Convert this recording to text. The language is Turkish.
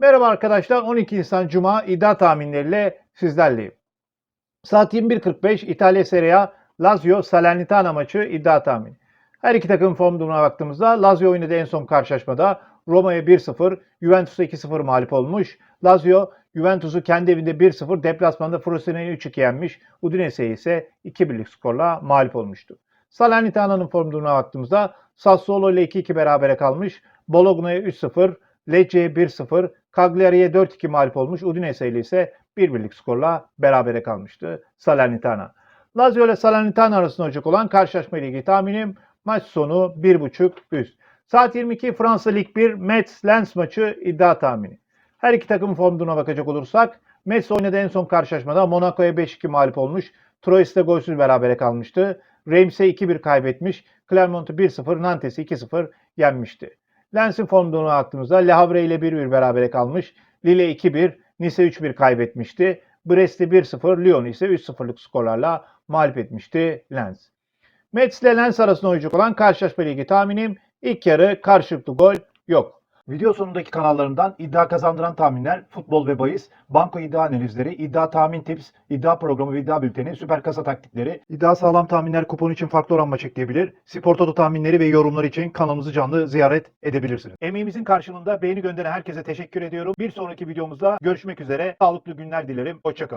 Merhaba arkadaşlar 12 Nisan Cuma iddia tahminleriyle sizlerleyim. Saat 21.45 İtalya Serie A Lazio Salernitana maçı iddia tahmini. Her iki takım form durumuna baktığımızda Lazio oynadığı en son karşılaşmada Roma'ya 1-0, Juventus'a 2-0 mağlup olmuş. Lazio Juventus'u kendi evinde 1-0, deplasmanda Frosinone 3-2 yenmiş. Udinese'ye ise 2-1'lik skorla mağlup olmuştu. Salernitana'nın form durumuna baktığımızda Sassuolo ile 2-2 berabere kalmış. Bologna'ya 3-0, Lecce'ye 1-0, Cagliari'ye 4-2 mağlup olmuş. Udinese ile ise 1-1'lik skorla berabere kalmıştı Salernitana. Lazio ile Salernitana arasında olacak olan karşılaşma ile ilgili tahminim maç sonu 1.5 üst. Saat 22 Fransa Lig 1 Metz Lens maçı iddia tahmini. Her iki takımın form bakacak olursak Metz oynadığı en son karşılaşmada Monaco'ya 5-2 mağlup olmuş. Troyes'te golsüz berabere kalmıştı. Reims'e 2-1 kaybetmiş. Clermont'u 1-0, Nantes'i 2-0 yenmişti. Lens'in form durumuna baktığımızda Le Havre ile 1-1 berabere kalmış. Lille 2-1, Nice 3-1 kaybetmişti. Brest'i 1-0, Lyon ise 3-0'lık skorlarla mağlup etmişti Lens. Metz ile Lens arasında oynayacak olan karşılaşma ilgili tahminim ilk yarı karşılıklı gol yok. Video sonundaki kanallarından iddia kazandıran tahminler, futbol ve bahis, banko iddia analizleri, iddia tahmin tips, iddia programı ve iddia bülteni, süper kasa taktikleri, iddia sağlam tahminler kupon için farklı oran maç ekleyebilir, spor toto tahminleri ve yorumlar için kanalımızı canlı ziyaret edebilirsiniz. Emeğimizin karşılığında beğeni gönderen herkese teşekkür ediyorum. Bir sonraki videomuzda görüşmek üzere. Sağlıklı günler dilerim. Hoşçakalın.